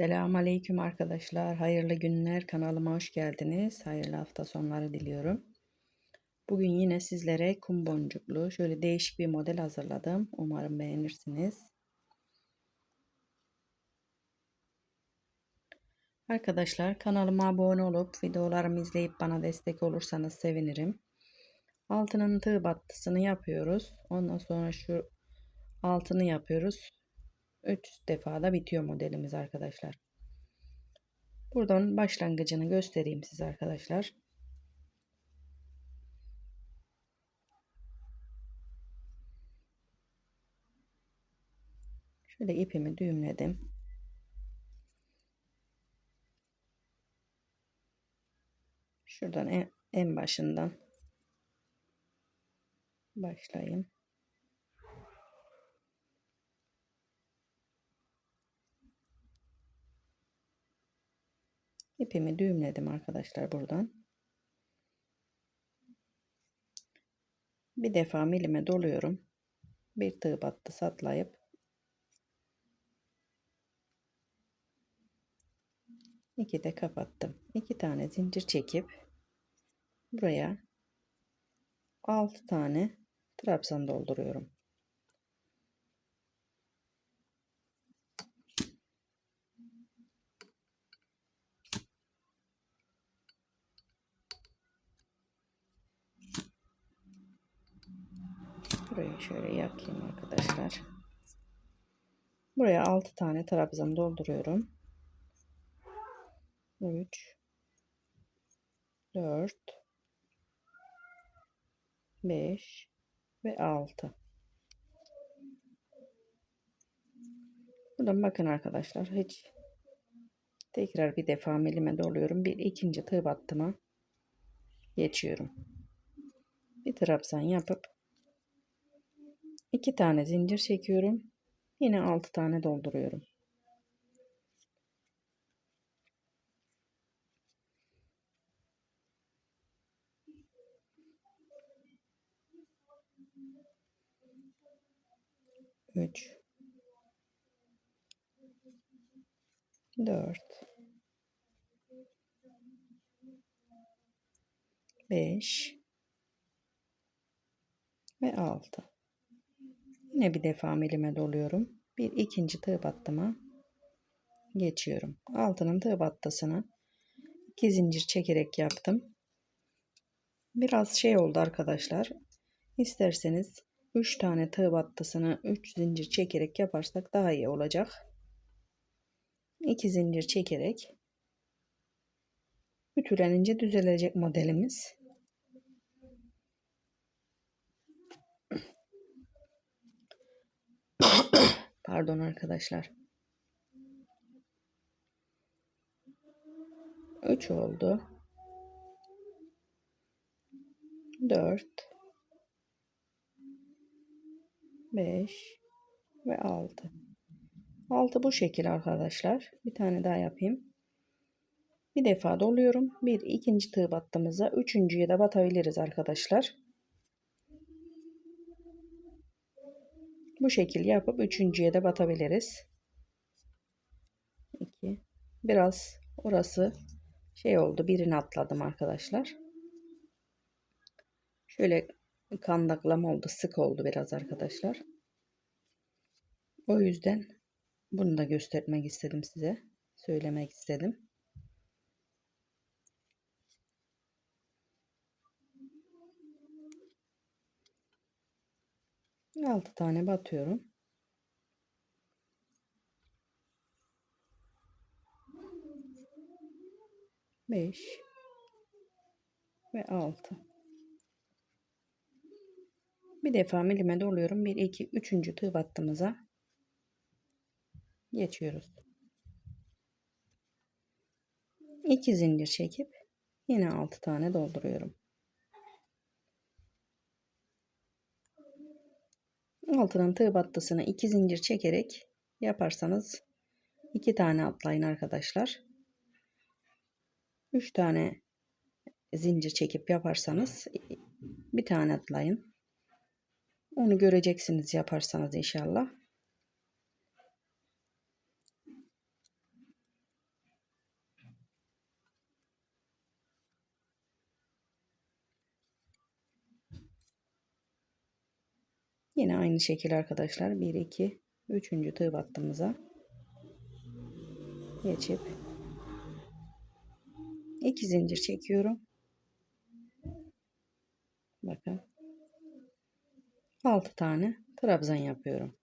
Selamun Aleyküm arkadaşlar. Hayırlı günler. Kanalıma hoş geldiniz. Hayırlı hafta sonları diliyorum. Bugün yine sizlere kum boncuklu şöyle değişik bir model hazırladım. Umarım beğenirsiniz. Arkadaşlar kanalıma abone olup videolarımı izleyip bana destek olursanız sevinirim. Altının tığ battısını yapıyoruz. Ondan sonra şu altını yapıyoruz. 3 defada bitiyor modelimiz arkadaşlar. Buradan başlangıcını göstereyim size arkadaşlar. Şöyle ipimi düğümledim. Şuradan en, en başından başlayayım. İpimi düğümledim arkadaşlar buradan. Bir defa milime doluyorum. Bir tığ battı satlayıp iki de kapattım. İki tane zincir çekip buraya altı tane trabzan dolduruyorum. Burayı şöyle yakayım arkadaşlar. Buraya 6 tane trabzan dolduruyorum. 3 4 5 ve 6 Buradan bakın arkadaşlar hiç tekrar bir defa milime doluyorum. Bir ikinci tığ battıma geçiyorum. Bir trabzan yapıp iki tane zincir çekiyorum. Yine altı tane dolduruyorum. Üç, dört, beş ve altı. Yine bir defa milime doluyorum. Bir ikinci tığ battıma geçiyorum. Altının tığ battısını iki zincir çekerek yaptım. Biraz şey oldu arkadaşlar. İsterseniz 3 tane tığ battısını 3 zincir çekerek yaparsak daha iyi olacak. 2 zincir çekerek ütülenince düzelecek modelimiz. Pardon arkadaşlar. 3 oldu. 4 5 ve 6 6 bu şekil arkadaşlar. Bir tane daha yapayım. Bir defa doluyorum. Bir ikinci tığ battığımızda üçüncüye de batabiliriz arkadaşlar. Bu şekil yapıp üçüncüye de batabiliriz. 2 Biraz orası şey oldu. Birini atladım arkadaşlar. Şöyle kandaklama oldu. Sık oldu biraz arkadaşlar. O yüzden bunu da göstermek istedim size. Söylemek istedim. Altı tane batıyorum. Beş ve altı. Bir defa milime doluyorum. Bir, iki, üçüncü tığ battığımıza geçiyoruz. İki zincir çekip yine altı tane dolduruyorum. Altının tığ battısını iki zincir çekerek yaparsanız iki tane atlayın arkadaşlar. Üç tane zincir çekip yaparsanız bir tane atlayın. Onu göreceksiniz yaparsanız inşallah. Yine aynı şekilde arkadaşlar 1 2 3. tığ battığımıza geçip 2 zincir çekiyorum. Bakın. 6 tane trabzan yapıyorum.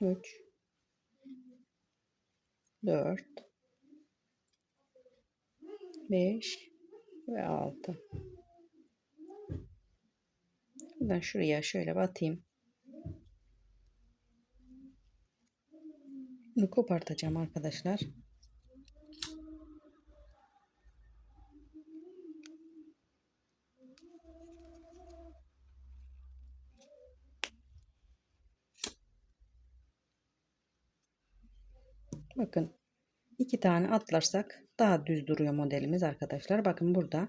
3 4 5 ve 6 Buradan şuraya şöyle batayım. Bunu kopartacağım arkadaşlar. Bakın iki tane atlarsak daha düz duruyor modelimiz arkadaşlar. Bakın burada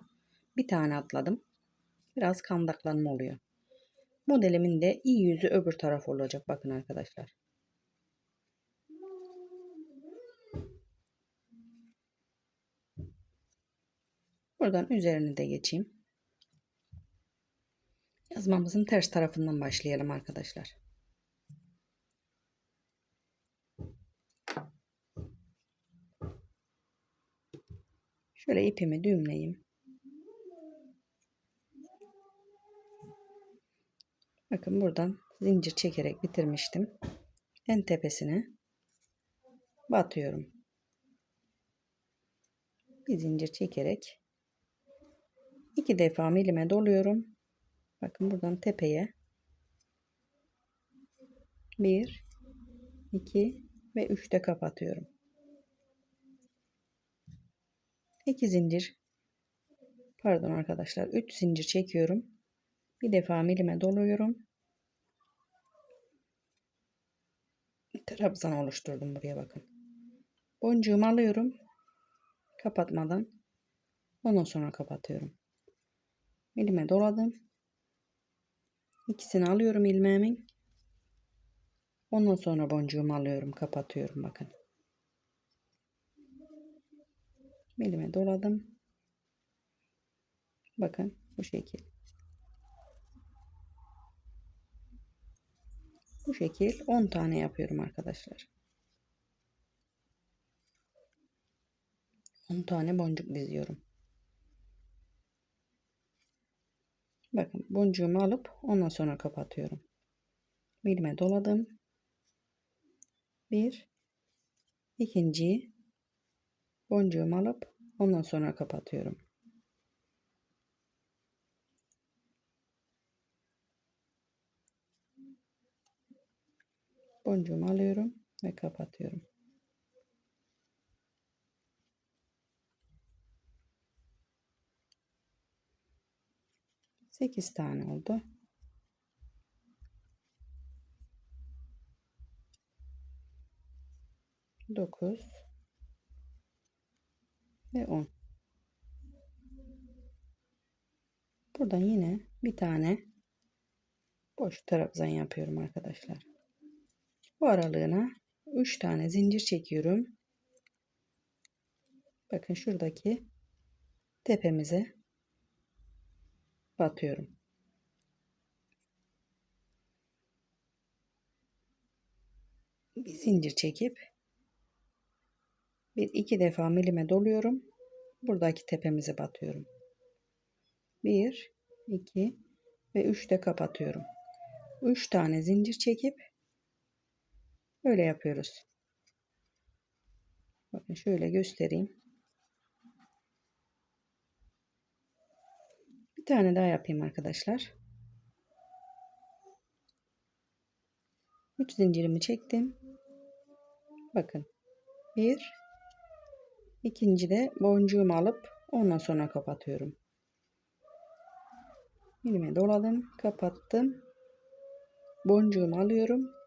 bir tane atladım. Biraz kandaklanma oluyor. Modelimin de iyi yüzü öbür taraf olacak. Bakın arkadaşlar. Buradan üzerini de geçeyim. Yazmamızın ters tarafından başlayalım arkadaşlar. Şöyle ipimi düğümleyeyim. Bakın buradan zincir çekerek bitirmiştim. En tepesine batıyorum. Bir zincir çekerek iki defa milime doluyorum. Bakın buradan tepeye bir, iki ve üçte kapatıyorum. İki zincir pardon arkadaşlar üç zincir çekiyorum. Bir defa milime doluyorum. Trabzan oluşturdum buraya bakın. Boncuğumu alıyorum. Kapatmadan. Ondan sonra kapatıyorum. Milime doladım. İkisini alıyorum ilmeğimin. Ondan sonra boncuğumu alıyorum. Kapatıyorum bakın. Milime doladım. Bakın bu şekil. Bu şekil 10 tane yapıyorum arkadaşlar. 10 tane boncuk diziyorum. Bakın boncuğumu alıp ondan sonra kapatıyorum. Milime doladım. Bir, ikinciyi boncuğumu alıp ondan sonra kapatıyorum. Boncuğumu alıyorum ve kapatıyorum. Sekiz tane oldu. Dokuz ve on. Buradan yine bir tane boş trabzan yapıyorum arkadaşlar. Bu aralığına 3 tane zincir çekiyorum. Bakın şuradaki tepemize batıyorum. Bir zincir çekip bir iki defa milime doluyorum. Buradaki tepemize batıyorum. 1 2 ve 3 de kapatıyorum. 3 tane zincir çekip Öyle yapıyoruz. Bakın şöyle göstereyim. Bir tane daha yapayım arkadaşlar. 3 zincirimi çektim. Bakın. Bir. ikinci de boncuğumu alıp ondan sonra kapatıyorum. Elime doladım, kapattım. Boncuğumu alıyorum.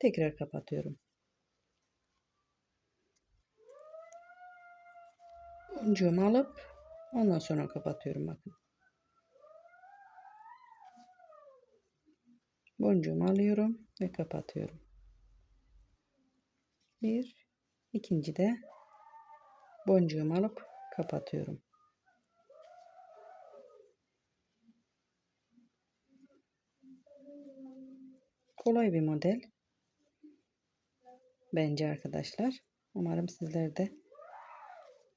Tekrar kapatıyorum. Boncuğumu alıp ondan sonra kapatıyorum bakın. Boncuğumu alıyorum ve kapatıyorum. Bir, ikinci de boncuğumu alıp kapatıyorum. Kolay bir model. Bence arkadaşlar. Umarım sizler de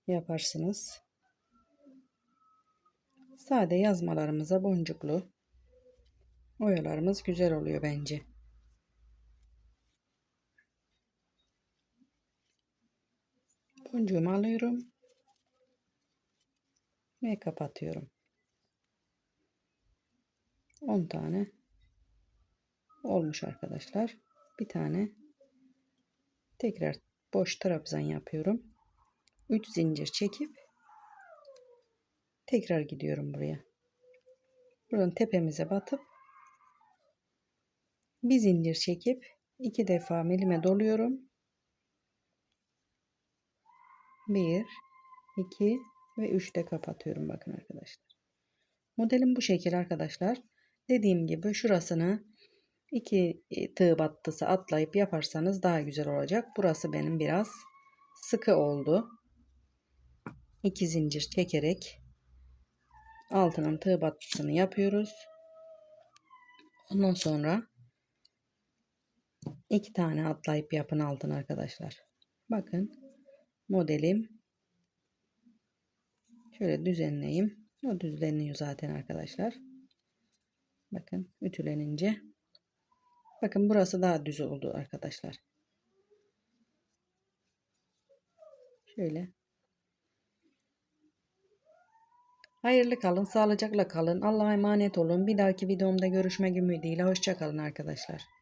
yaparsınız. Sade yazmalarımıza boncuklu oyalarımız güzel oluyor bence. Boncuğumu alıyorum ve kapatıyorum. 10 tane olmuş arkadaşlar. Bir tane tekrar boş trabzan yapıyorum. 3 zincir çekip tekrar gidiyorum buraya. Buradan tepemize batıp bir zincir çekip iki defa milime doluyorum. 1 2 ve 3 de kapatıyorum bakın arkadaşlar. Modelim bu şekil arkadaşlar. Dediğim gibi şurasını iki e, tığ battısı atlayıp yaparsanız daha güzel olacak. Burası benim biraz sıkı oldu. 2 zincir çekerek altının tığ battısını yapıyoruz. Ondan sonra iki tane atlayıp yapın altın arkadaşlar. Bakın modelim şöyle düzenleyeyim. O düzenliyor zaten arkadaşlar. Bakın ütülenince. Bakın burası daha düz oldu arkadaşlar. Şöyle. Hayırlı kalın, sağlıcakla kalın. Allah'a emanet olun. Bir dahaki videomda görüşmek ümidiyle. Hoşçakalın arkadaşlar.